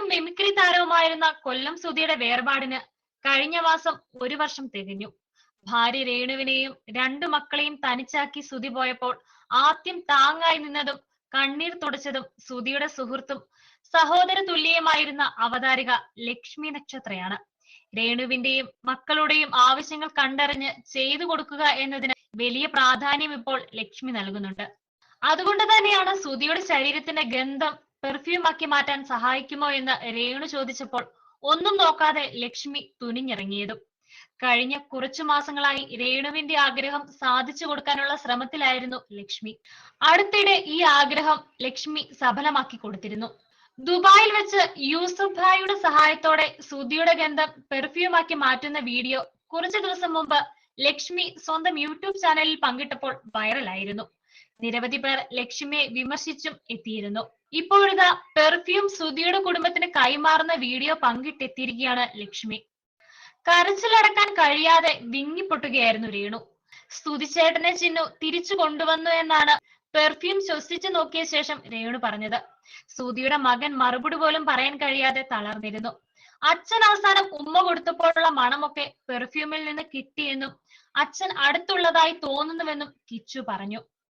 നടനും മിമിക്രി താരവുമായിരുന്ന കൊല്ലം സുധിയുടെ വേർപാടിന് കഴിഞ്ഞ മാസം ഒരു വർഷം തികഞ്ഞു. ഭാര്യ രേണുവിനെയും രണ്ടു മക്കളെയും തനിച്ചാക്കി സുധി പോയപ്പോൾ ആദ്യം താങ്ങായി നിന്നതും കണ്ണീർ തുടച്ചതും സുധിയുടെ സുഹൃത്തും സഹോദര തുല്യമായിരുന്ന അവതാരിക ലക്ഷ്മി നക്ഷത്രയാണ്. രേണുവിന്റെയും മക്കളുടെയും ആവശ്യങ്ങൾ കണ്ടറിഞ്ഞ് ചെയ്തു കൊടുക്കുക എന്നതിന് വലിയ പ്രാധാന്യം ഇപ്പോൾ ലക്ഷ്മി നൽകുന്നുണ്ട്. അതുകൊണ്ട് തന്നെയാണ് സുധിയുടെ ശരീരത്തിന്റെ ഗന്ധം പെർഫ്യൂം ആക്കി മാറ്റാൻ സഹായിക്കുമോ എന്ന് രേണു ചോദിച്ചപ്പോൾ ഒന്നും നോക്കാതെ ലക്ഷ്മി തുനിഞ്ഞിറങ്ങിയതും. കഴിഞ്ഞ കുറച്ചു മാസങ്ങളായി രേണുവിന്റെ ആഗ്രഹം സാധിച്ചു കൊടുക്കാനുള്ള ശ്രമത്തിലായിരുന്നു ലക്ഷ്മി. അടുത്തിടെ ഈ ആഗ്രഹം ലക്ഷ്മി സഫലമാക്കി കൊടുത്തിരുന്നു. ദുബായിൽ വെച്ച് യൂസുഫ് ഭായിയുടെ സഹായത്തോടെ സുധിയുടെ ഗന്ധം പെർഫ്യൂം ആക്കി മാറ്റുന്ന വീഡിയോ കുറച്ചു ദിവസം മുമ്പ് ലക്ഷ്മി സ്വന്തം യൂട്യൂബ് ചാനലിൽ പങ്കിട്ടപ്പോൾ വൈറലായിരുന്നു നിരവധി പേർ ലക്ഷ്മിയെ വിമർശിച്ചും എത്തിയിരുന്നു. ഇപ്പോഴിതാ പെർഫ്യൂം ശ്രുതിയുടെ കുടുംബത്തിന് കൈമാറുന്ന വീഡിയോ പങ്കിട്ടെത്തിയിരിക്കുകയാണ് ലക്ഷ്മി. കരച്ചിലടക്കാൻ കഴിയാതെ വിങ്ങിപ്പൊട്ടുകയായിരുന്നു രേണു. സ്തുതിച്ചേട്ടനെ ചിന്നു തിരിച്ചു കൊണ്ടുവന്നു എന്നാണ് പെർഫ്യൂം ശ്വസിച്ചു നോക്കിയ ശേഷം രേണു പറഞ്ഞത്. സുധിയുടെ മകൻ മറുപടി പോലും പറയാൻ കഴിയാതെ തളർന്നിരുന്നു. അച്ഛൻ അവസാനം ഉമ്മ കൊടുത്തപ്പോഴുള്ള മണമൊക്കെ പെർഫ്യൂമിൽ നിന്ന് കിട്ടിയെന്നും അച്ഛൻ അടുത്തുള്ളതായി തോന്നുന്നുവെന്നും കിച്ചു പറഞ്ഞു.